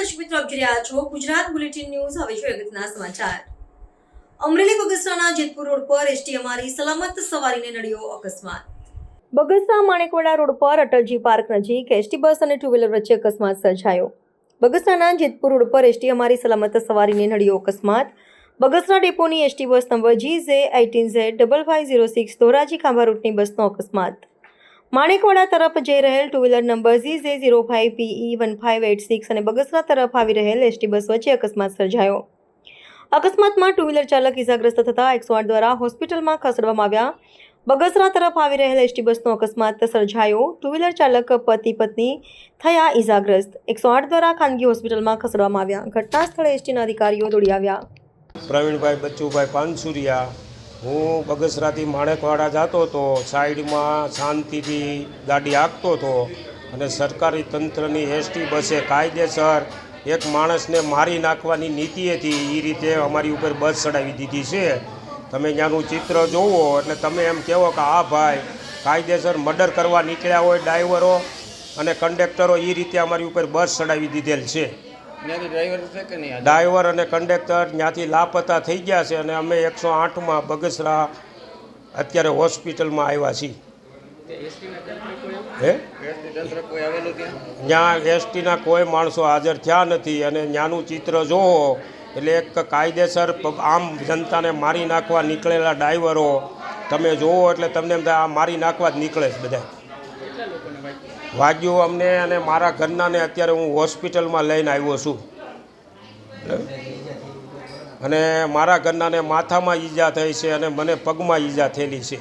રહ્યા છો Gujarat bulletin news. હવે છે અગત્યના સમાચાર. અમરેલી બગસરાના જેતપુર રોડ પર એસટી અમારી સલામત સવારીને નડ્યો અકસ્માત. બગસરા માણેકવાડા રોડ પર અટલજી પાર્ક નજીક એસટી બસ અને ટુ વ્હીલર વચ્ચે અકસ્માત સર્જાયો. બગસરાના જેતપુર રોડ પર એસટી અમારી સલામત સવારીને નડ્યો અકસ્માત. Bagasara ડેપોની ST bus number G J eighteen Z double five zero six Dhoraji Khambha રૂટની બસનો અકસ્માત. માણેકવાડા તરફ જઈ રહેલ two wheeler number G J zero five PE one five eight six અને બગસરા તરફ આવી રહેલ એસટી બસ વચ્ચે અકસ્માત સર્જાયો. અકસ્માતમાં ટુ વ્હીલર ચાલક ઇજાગ્રસ્ત થતાં એકસો આઠ દ્વારા હોસ્પિટલમાં ખસેડવામાં આવ્યા. બગસરા તરફ આવી રહેલ એસટી બસનો અકસ્માત સર્જાયો. ટુ વ્હીલર ચાલક પતિ પત્ની થયા ઇજાગ્રસ્ત એકસો આઠ દ્વારા ખાનગી હોસ્પિટલમાં ખસેડવામાં આવ્યા. ઘટના સ્થળે એસટીના અધિકારીઓ દોડી આવ્યા. પ્રવીણભાઈ, બચ્ચુભાઈ પાનસુરિયા હું બગસરાથી માણેકવાડા જતો હતો, સાઈડમાં શાંતિથી ગાડી હાંકતો હતો અને સરકારી તંત્રની એસટી બસે કાયદેસર એક માણસને મારી નાખવાની નીતિ હતી એ રીતે અમારી ઉપર બસ ચડાવી દીધી છે. તમે ત્યાંનું ચિત્ર જોવો એટલે તમે એમ કહેવો કે આ ભાઈ કાયદેસર મર્ડર કરવા નીકળ્યા હોય, ડ્રાઈવરો અને કંડક્ટરો એ રીતે અમારી ઉપર બસ ચડાવી દીધેલ છે. ડ્રાઈવર અને કંડક્ટર ત્યાંથી લાપતા થઈ ગયા છે અને અમે એકસો આઠમાં બગસરા અત્યારે હોસ્પિટલમાં આવ્યા છીએ. હે? ત્યાં? એસટીના કોઈ માણસો હાજર થયા નથી અને ત્યાંનું ચિત્ર જોવો એટલે એક કાયદેસર આમ જનતાને મારી નાખવા નીકળેલા ડ્રાઈવરો તમે જોવો એટલે તમને એમ થાય આ મારી નાખવા જ નીકળે છે બધા વાગ્યું અમને અને મારા ઘરનાને અત્યારે હું હોસ્પિટલમાં લઈને આવ્યો છું. અને મારા ઘરનાને માથામાં ઈજા થઈ છે અને મને પગમાં ઈજા થયેલી છે.